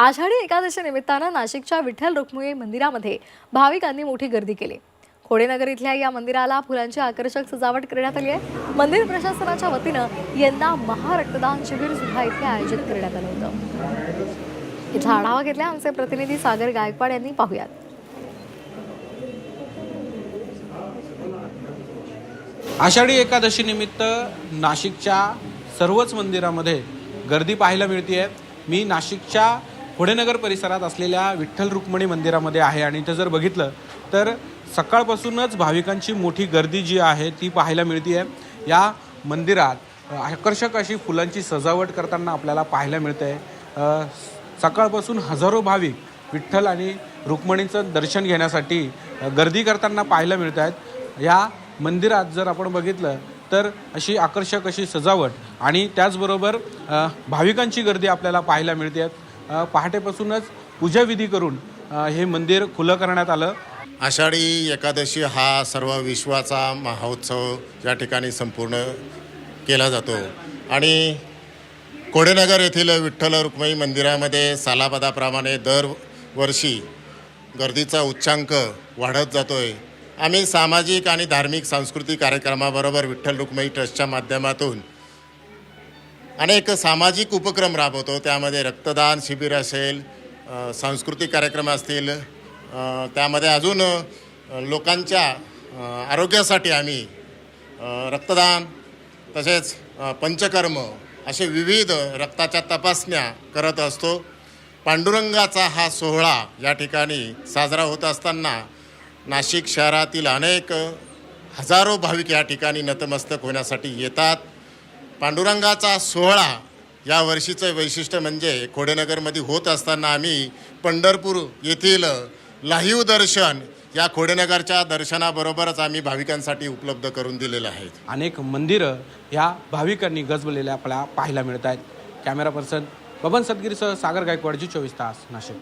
आषाढी एकादशी निमित्तानं नाशिकच्या विठ्ठल रुक्मिणी मंदिरामध्ये भाविकांनी मोठी गर्दी केली. खोडेनगर इथल्या या मंदिराला फुलांची आकर्षक सजावट करण्यात आली आहे. मंदिर प्रशासनाच्या वतीनं यंदा महारक्तदान शिबिर सुद्धा इथे आयोजित करण्यात आलं होतं. इथला आढावा घेतला आमचे प्रतिनिधी सागर गायकवाड यांनी. पाहुयात. आषाढी एकादशी निमित्त नाशिकच्या सर्वच मंदिरामध्ये गर्दी पाहायला मिळते आहे मी नाशिकच्या पुणेनगर परिसरात असलेल्या विठ्ठल रुक्मिणी मंदिरामध्ये आहे. आणि इथं जर बघितलं तर सकाळपासूनच भाविकांची मोठी गर्दी जी आहे ती पाहायला मिळते या मंदिरात आकर्षक अशी फुलांची सजावट करताना आपल्याला पाहायला मिळते आहे सकाळपासून हजारो भाविक विठ्ठल आणि रुक्मिणीचं दर्शन घेण्यासाठी गर्दी करताना पाहायला मिळत आहेत या मंदिरात जर आपण बघितलं तर अशी आकर्षक अशी सजावट आणि त्याचबरोबर भाविकांची गर्दी आपल्याला पाहायला मिळते आहेत पहाटेपासूनच पूजाविधी करून हे मंदिर खुलं करण्यात आलं. आषाढी एकादशी हा सर्व विश्वाचा महोत्सव या ठिकाणी संपूर्ण केला जातो. आणि कोडेनगर येथील विठ्ठल रुक्मिणी मंदिरामध्ये सालापदाप्रमाणे दरवर्षी गर्दीचा उच्चांक वाढत जातो आहे आम्ही सामाजिक आणि धार्मिक सांस्कृतिक कार्यक्रमाबरोबर विठ्ठल रुक्मई ट्रस्टच्या माध्यमातून अनेक सामाजिक उपक्रम राबवतो. त्यामध्ये रक्तदान शिबिर असेल सांस्कृतिक कार्यक्रम असतील त्यामध्ये अजून लोकांच्या आरोग्यासाठी आम्ही रक्तदान तसेच पंचकर्म असे विविध रक्ताच्या तपासण्या करत असतो. पांडुरंगाचा हा सोहळा या ठिकाणी साजरा होत असताना नाशिक शहरातील अनेक हजारो भाविक या ठिकाणी नतमस्तक होण्यासाठी येतात. पांडुरंगाचा सोहळा या वर्षीचं वैशिष्ट्य म्हणजे खोडेनगरमध्ये होत असताना आम्ही पंढरपूर येथील लाहीव दर्शन या खोडेनगरच्या दर्शनाबरोबरच आम्ही भाविकांसाठी उपलब्ध करून दिलेलं आहे. अनेक मंदिरं ह्या भाविकांनी गजबलेल्या आपल्याला पाहायला मिळत आहेत कॅमेरा पर्सन बबन सदगिरीसह सागर गायकवाडची चोवीस तास नाशिक.